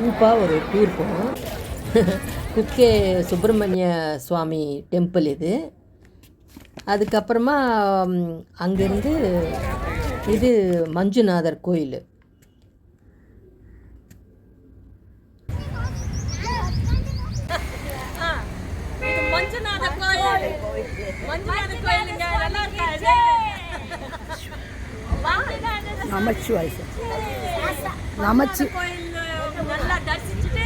சூப்பாக ஒரு டூர் போனோம். குக்கே சுப்பிரமணிய சுவாமி டெம்பிள் இது. அதுக்கப்புறமா அங்கேருந்து இது மஞ்சுநாதர் கோயில். நமச்சிவாய் நமச்சி கோயில் நல்லா தரிசிச்சுட்டு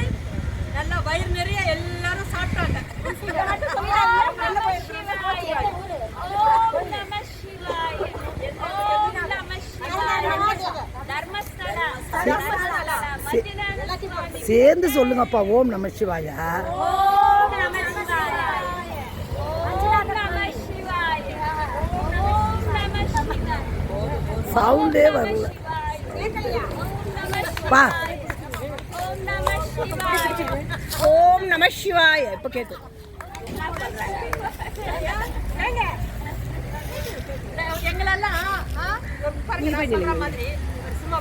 நல்லா வயிறு நிறைய எல்லாரும் சாப்பிட்டாங்க சேர்ந்து சொல்லுங்கப்பா ஓம் நம சிவாயா. சவுண்டே வரல. பா. ஓம் நம சிவாய. இப்போ கேட்டு எங்களெல்லாம் மாதிரி சும்மா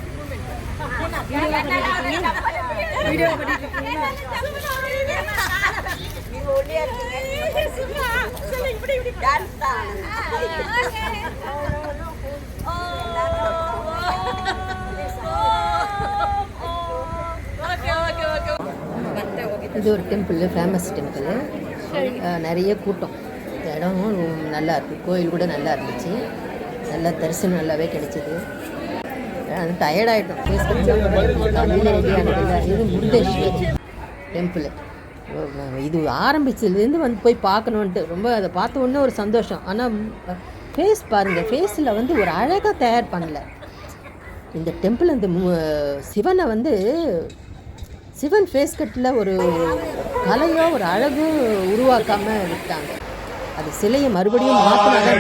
இது ஒரு டெம்பிள் ஃபேமஸ் டெம்பிள் நிறைய கூட்டம். இந்த நல்லா இருக்கு. கோயில் கூட நல்லா இருந்துச்சு. நல்லா தரிசனம் நல்லாவே கிடைச்சிது. அது டயர்டாயிட்டோம் இது முருடேஸ்வர் டெம்பிள் இது ஆரம்பிச்சதுலேருந்து வந்து போய் பார்க்கணுன்ட்டு ரொம்ப அதை பார்த்த உடனே ஒரு சந்தோஷம். ஆனால் ஃபேஸ் பாருங்கள் ஃபேஸில் வந்து ஒரு அழகாக தயார் பண்ணல. இந்த டெம்பிள் அந்த மு- சிவனை வந்து சிவன் ஃபேஸ் கட்டில் ஒரு கலையோ ஒரு அழகு உருவாக்காம விட்டாங்க. அது சிலையை மறுபடியும் மாற்றினாதான்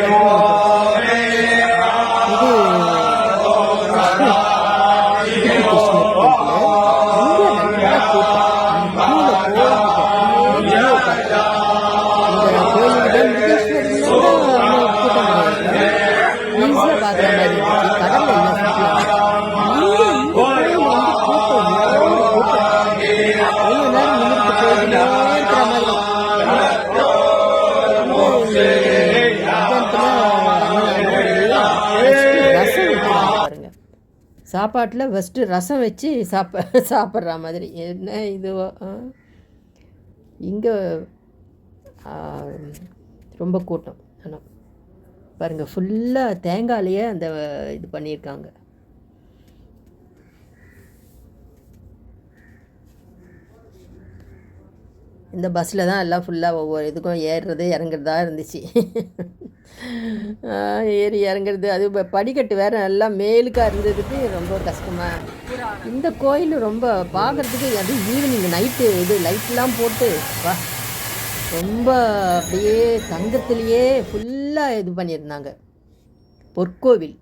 இது சாப்பாட்டில் ஃபஸ்ட்டு ரசம் வச்சு சாப்ப சாப்பிட்ற மாதிரி. என்ன இதுவோ இங்கே ரொம்ப கூட்டம். ஆனால் பாருங்கள் ஃபுல்லாக தேங்காயிலேயே அந்த இது பண்ணியிருக்காங்க. இந்த பஸ்ஸில் தான் எல்லாம் ஃபுல்லாக ஒவ்வொரு இதுக்கும் ஏறுறது இறங்குறதா இருந்துச்சு. ஏறி இறங்குறது. அது படிக்கட்டு வேறு எல்லாம் மேலுக்காக இருந்ததுக்கு ரொம்ப கஷ்டமாக இந்த கோயில் ரொம்ப பார்க்குறதுக்கு அது ஈவினிங் நைட்டு இது லைட்லாம் போட்டு வா. ரொம்ப அப்படியே தங்கத்திலேயே ஃபுல்லாக இது பண்ணியிருந்தாங்க. பொற்கோவில்.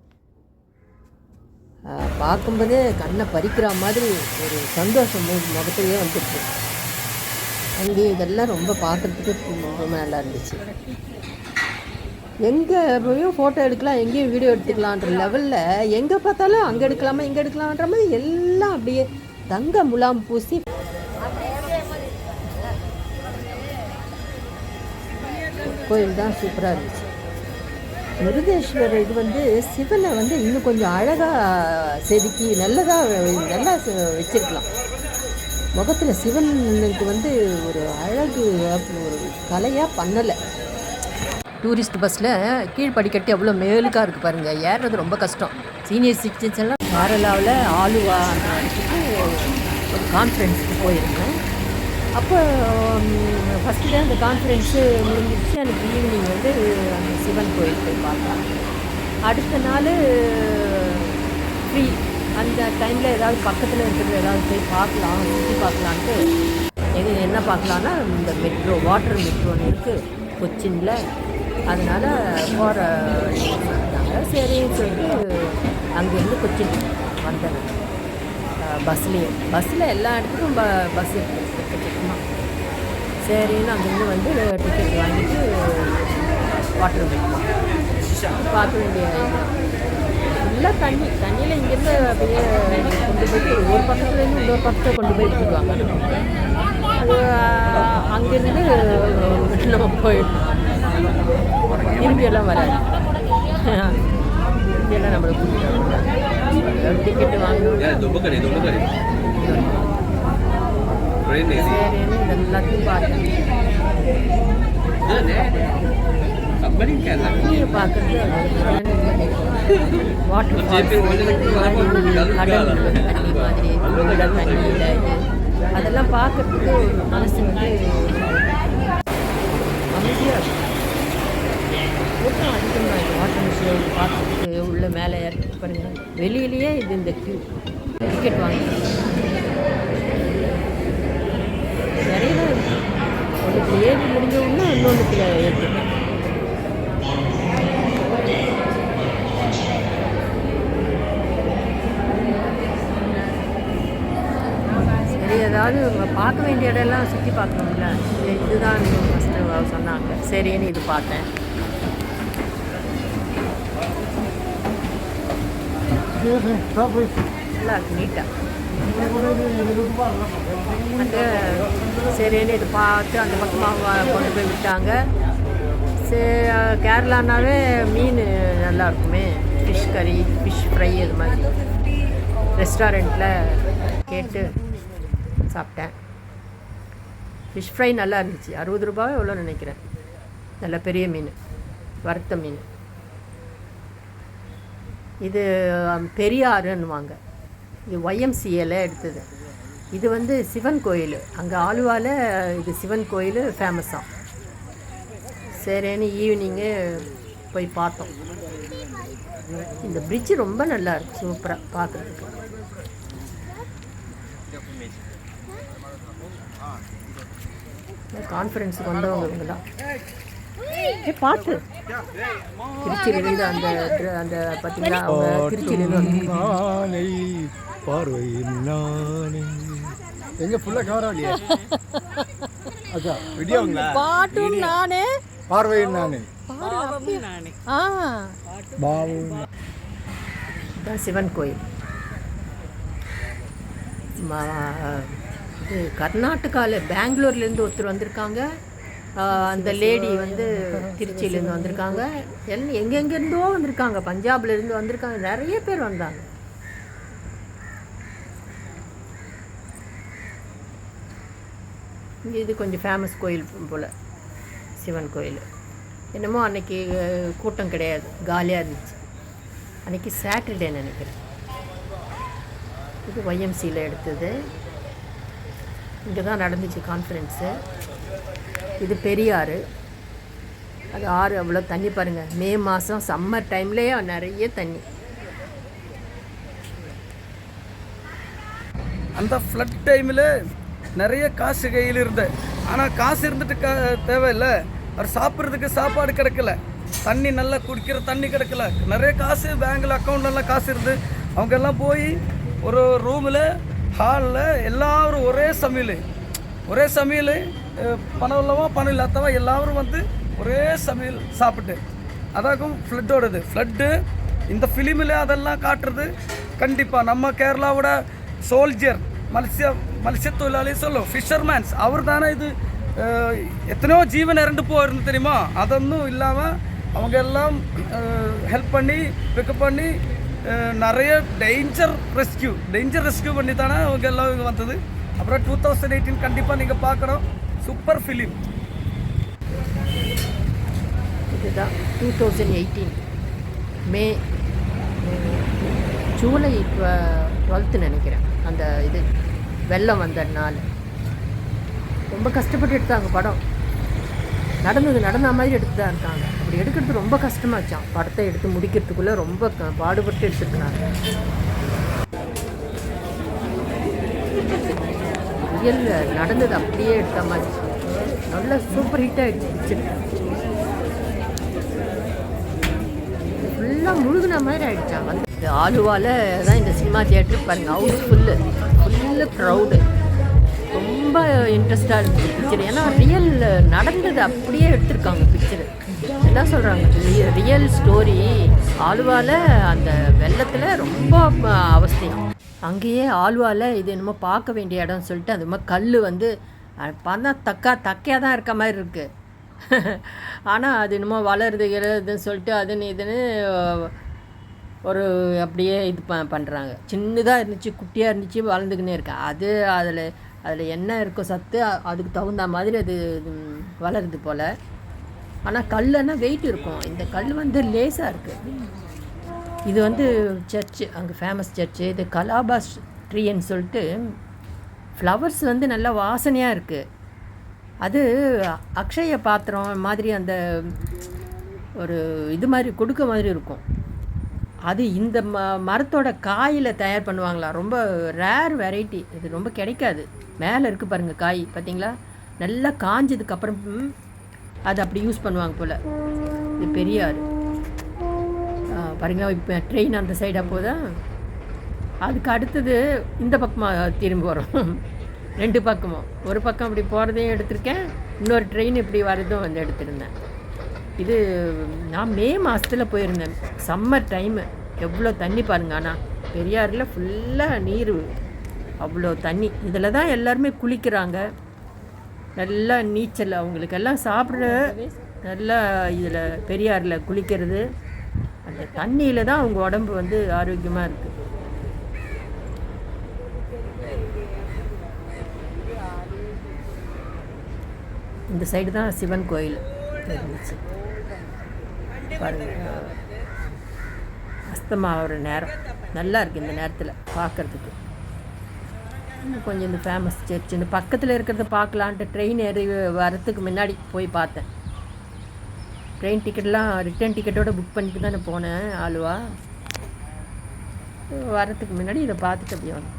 ஆஹ் பார்க்கும்போதே கண்ணை பறிக்கிற மாதிரி ஒரு சந்தோஷம் மு- முகத்திலேயே அங்கே இதெல்லாம் ரொம்ப பார்க்குறதுக்கு ரொம்ப நல்லா இருந்துச்சு. எங்கே போயும் ஃபோட்டோ எடுக்கலாம் எங்கேயும் வீடியோ எடுத்துக்கலான்ற லெவலில் எங்கே பார்த்தாலும் அங்கே எடுக்கலாமா இங்கே எடுக்கலான்ற மாதிரி எல்லாம் அப்படியே தங்க முலாம் பூசி. கோயில் தான் சூப்பராக இருந்துச்சு. மிருதேஸ்வரர் இது வந்து சிவனை வந்து இன்னும் கொஞ்சம் அழகாக செதுக்கி நல்லதாக நல்லா வச்சிருக்கலாம். முகத்தில் சிவனுக்கு வந்து ஒரு அழகு ஒரு கலையாக பண்ணலை. டூரிஸ்ட் பஸ்ஸில் கீழ் படிக்கட்டு எவ்வளோ மேலுக்காக இருக்குது பாருங்கள் ஏறுறது ரொம்ப கஷ்டம். சீனியர் சிட்டிசன்ஸ் எல்லாம் கேரளாவில் ஆலுவா ஒரு கான்ஃபரன்ஸுக்கு போயிருந்தேன் அப்போ ஃபஸ்ட்டு டே அந்த கான்ஃபரன்ஸு முடிஞ்சிச்சு அன்றைக்கி ஈவினிங் வந்து அந்த சிவன் கோயில் போய் பார்த்தேன் அடுத்த நாள் ஃப்ரீ அந்த டைமில் ஏதாவது பக்கத்தில் இருக்கிறது ஏதாவது போய் பார்க்கலாம் சுற்றி பார்க்கலான்ட்டு. எது என்ன பார்க்கலான்னா இந்த மெட்ரோ வாட்டர் மெட்ரோன்னு இருக்குது கொச்சினில். அதனால் போகிற uh, சொன்னாங்க சரின்னு சொல்லிட்டு அங்கேருந்து கொச்சின் வந்தேன் பஸ்லேயே. பஸ்ஸில் எல்லா இடத்துக்கும் ப பஸ் இருக்குது சரின்னு அங்கேருந்து வந்து டிக்கெட் வாங்கிட்டு வாட்டர் பார்க்க வேண்டிய ஃபுல்லாக தண்ணி தண்ணியில் இங்கேருந்து அப்படியே கொண்டு போயிட்டு ஒரு பக்கத்துலேருந்து இன்னொரு பக்கத்தை கொண்டு போய் விட்டுருவாங்க. அது அங்கேருந்து நம்ம போயிடும் திரும்பி எல்லாம் வராது. இங்கெல்லாம் நம்மளை கூட்டிட்டு டிக்கெட்டு வாங்கணும். எல்லாத்தையும் பார்த்தேன் வாட்டர் வந்து கடல் தண்ணி மாதிரி. கடல் தண்ணியில் இது அதெல்லாம் பார்க்கறதுக்கு மனசு வந்து அமைதியாக இருக்கும் அதிகமாக இருக்குது உள்ள மேலே ஏறி பாருங்க. வெளியிலேயே இது இந்த கியூ டிக்கெட் வாங்கி. நிறைய தான் ஒன்றுக்கு ஏறி முடிஞ்ச உடனே இன்னொன்றுக்குள்ள ஏற்றிருக்கேன் சரி ஏதாவது பார்க்க வேண்டிய இடம்லாம் சுற்றி பார்க்கணும்ல. இதுதான் ஃபஸ்ட்டு சொன்னாங்க. சரின்னு இது பார்த்தேன். நல்லா இருக்கு நீட்டாக சரின்னு இது பார்த்து அந்த பக்கமாக கொண்டு போய் விட்டாங்க. சரி கேரளானாவே மீன் நல்லா இருக்குமே. ஃபிஷ் கறி ஃபிஷ் ஃப்ரை இது மாதிரி. ரெஸ்டாரண்ட்டில் கேட்டு சாப்பிட்டேன். ஃபிஷ் ஃப்ரை நல்லா இருந்துச்சு. அறுபது ரூபாவே எவ்வளோ நினைக்கிறேன். நல்ல பெரிய மீன். வறுத்த மீன். இது பெரியாறுன்னுவாங்க. இது ஒய்எம்சிஏல எடுத்தது. இது வந்து சிவன் கோயில். அங்கே ஆலுவாவில் இது சிவன் கோயில் ஃபேமஸாக சரின்னு ஈவினிங்கு போய் பார்த்தோம். இந்த பிரிட்ஜு ரொம்ப நல்லா இருக்கு. சூப்பராக பார்க்குறதுக்கு. கான்ஃபரன்ஸுக்கு வந்தவங்க இவங்க தான். திருச்சியிலிருந்து அந்த அந்த பார்த்தீங்களா அவங்க திருச்சியிலிருந்து நானே பார்வை நானே எங்க ஃபுல்லா ஆகலையே அக்கா விடியாங்களா பாட்டும் நானே பார்வை நானே ஆ. பாவு இதுதான் சிவன் கோயில். கர்நாடகாவில் பெங்களூர்லேருந்து ஒருத்தர் வந்திருக்காங்க. அந்த லேடி வந்து திருச்சியிலேருந்து வந்திருக்காங்க. எல் எங்கெங்கேருந்தோ வந்திருக்காங்க. பஞ்சாப்லேருந்து வந்திருக்காங்க. நிறைய பேர் வந்தாங்க. இது கொஞ்சம் ஃபேமஸ் கோயில் போல். சிவன் கோயில். என்னமோ அன்னைக்கு கூட்டம் கிடையாது. காலியாக இருந்துச்சு. அன்னைக்கு சாட்டர்டே நினைக்கிறேன். இது ஒய்எம்சியில் எடுத்தது. இங்கே தான் நடந்துச்சு கான்ஃபரன்ஸு இது பெரியாறு. அது ஆறு அவ்வளோ தண்ணி பாருங்கள் மே மாதம் சம்மர் டைம்லேயே நிறைய தண்ணி. அந்த ஃப்ளட் டைமில் நிறைய காசு கையில் இருந்தேன் ஆனால் காசு இருந்துட்டு கா தேவையில்லை. அவர் சாப்பிட்றதுக்கு சாப்பாடு கிடைக்கல. தண்ணி நல்லா குடிக்கிற தண்ணி கிடைக்கல. நிறைய காசு பேங்கில் அக்கௌண்ட்லலாம் காசு இருந்து அவங்க எல்லாம் போய் ஒரு ரூமில் ஹாலில் எல்லாரும் ஒரே சமையல். ஒரே சமையல். பணம் உள்ளவன் பணம் இல்லாதவன் எல்லாரும் வந்து ஒரே சமையல் சாப்பிட்டு அதாகும் ஃப்ளட்டோடது ஃப்ளட்டு இந்த ஃபிலிமில் அதெல்லாம் காட்டுறது கண்டிப்பாக நம்ம கேரளாவோட சோல்ஜர் மல்சிய மல்சியத்தொழிலாளி சொல்லும் ஃபிஷர்மேன்ஸ் அவர் தானே இது எத்தனையோ ஜீவன் இறண்டு போயிருந்து தெரியுமா? அதொன்னும் இல்லாமல் அவங்க எல்லாம் ஹெல்ப் பண்ணி பிக்கப் பண்ணி நிறைய டேஞ்சர் ரெஸ்கியூ டேஞ்சர் ரெஸ்கியூ பண்ணி தானே அவங்க எல்லாம் வந்தது. அப்புறம் டூ தௌசண்ட் எயிட்டீன் கண்டிப்பாக நீங்கள் பார்க்கணும். சூப்பர் ஃபிலிம் இதுதான் two thousand eighteen May July July twelfth நினைக்கிறேன். அந்த இது வெள்ளம் வந்த நாள். ரொம்ப கஷ்டப்பட்டு எடுத்தாங்க படம். நடந்தது நடந்த மாதிரி எடுத்து தான் இருக்காங்க. அப்படி எடுக்கிறது ரொம்ப கஷ்டமாச்சான் படத்தை எடுத்து முடிக்கிறதுக்குள்ளே ரொம்ப பாடுபட்டு எடுத்துருக்காங்க ரியல் நடந்தது அப்படியே எடுத்த மாதிரி. நல்ல சூப்பர் ஹிட் ஆகிடுச்சு ஃபுல்லாக முழுகின மாதிரி ஆயிடுச்சாங்க இந்த ஆலுவாவில் தான் இந்த சினிமா தியேட்டர் பாருங்கள் ஹவுஸ் ஃபுல்லு ஃபுல்லு க்ரௌடு ரொம்ப இன்ட்ரெஸ்டாக இருந்துச்சு பிக்சர் ஏன்னா ரியல் நடந்தது அப்படியே எடுத்திருக்காங்க பிக்சரு என்ன சொல்கிறாங்க ரியல் ஸ்டோரி ஆலுவால் அந்த வெள்ளத்தில் ரொம்ப ம- அங்கேயே ஆலுவாவில் இது என்னமோ பார்க்க வேண்டிய இடம்னு சொல்லிட்டு அது மாதிரி கல் வந்து பார்த்தா தக்கா தக்கையாக தான் இருக்க மாதிரி இருக்குது ஆனால் அது என்னமோ வளருது கிளறுதுன்னு சொல்லிட்டு அதுன்னு இதுன்னு ஒரு அப்படியே இது ப பண்ணுறாங்க சின்னதாக இருந்துச்சு குட்டியாக இருந்துச்சு வளர்ந்துக்கினே இருக்கு. அது அதில் அதில் என்ன இருக்கோ சத்து அதுக்கு தகுந்த மாதிரி அது வளருது போல். ஆனால் கல்லுன்னா வெயிட் இருக்கும். இந்த கல் வந்து லேசாக இருக்குது இது வந்து சர்ச்சு அங்கே ஃபேமஸ் சர்ச்சு இது கலாபாஸ் ட்ரீன்னு சொல்லிட்டு ஃப்ளவர்ஸ் வந்து நல்லா வாசனையாக இருக்குது அது அக்ஷய பாத்திரம் மாதிரி அந்த ஒரு இது மாதிரி கொடுக்க மாதிரி இருக்கும். அது இந்த ம மரத்தோட காயில் தயார் பண்ணுவாங்களா? ரொம்ப ரேர் வெரைட்டி இது ரொம்ப கிடைக்காது. மேலே இருக்குது பாருங்கள் காய் பார்த்தீங்களா நல்லா காஞ்சதுக்கப்புறம் அது அப்படி யூஸ் பண்ணுவாங்க போல். இது பெரியார் பாருங்களா பாருங்க இப்போ ட்ரெயின் அந்த சைடாக போதா அதுக்கு அடுத்தது இந்த பக்கமாக திரும்பி வரும். ரெண்டு பக்கமும். ஒரு பக்கம் இப்படி போகிறதையும் எடுத்திருக்கேன் இன்னொரு ட்ரெயின் இப்படி வர்றதும் வந்து எடுத்திருந்தேன். இது நான் மே மாதத்தில் போயிருந்தேன். சம்மர் டைமு எவ்வளோ தண்ணி பாருங்க ஆனால் பெரியாறில் ஃபுல்லாக நீர். அவ்வளோ தண்ணி. இதில் தான் எல்லாருமே குளிக்கிறாங்க. நல்லா நீச்சல் அவங்களுக்கெல்லாம் சாப்பிட்ற நல்லா இதில் பெரியாரில் குளிக்கிறது. அந்த தண்ணியில் தான் அவங்க உடம்பு வந்து ஆரோக்கியமாக இருக்குது இந்த சைடு தான் சிவன் கோயில் இருந்துச்சு அஸ்தமாகிற நேரம். நல்லா இருக்குது இந்த நேரத்தில் பார்க்குறதுக்கு இன்னும் கொஞ்சம் இந்த ஃபேமஸ் சர்ச் இந்த பக்கத்தில் இருக்கிறத பார்க்கலான்ட்டு ட்ரெயின் ஏறி வரத்துக்கு முன்னாடி போய் பார்த்தேன். ட்ரெயின் டிக்கெட்லாம் ரிட்டர்ன் டிக்கெட்டோட புக் பண்ணிட்டு தானே போனேன் ஆலுவா. வரத்துக்கு முன்னாடி இதை பார்த்துட்டு அப்படியே வந்தேன்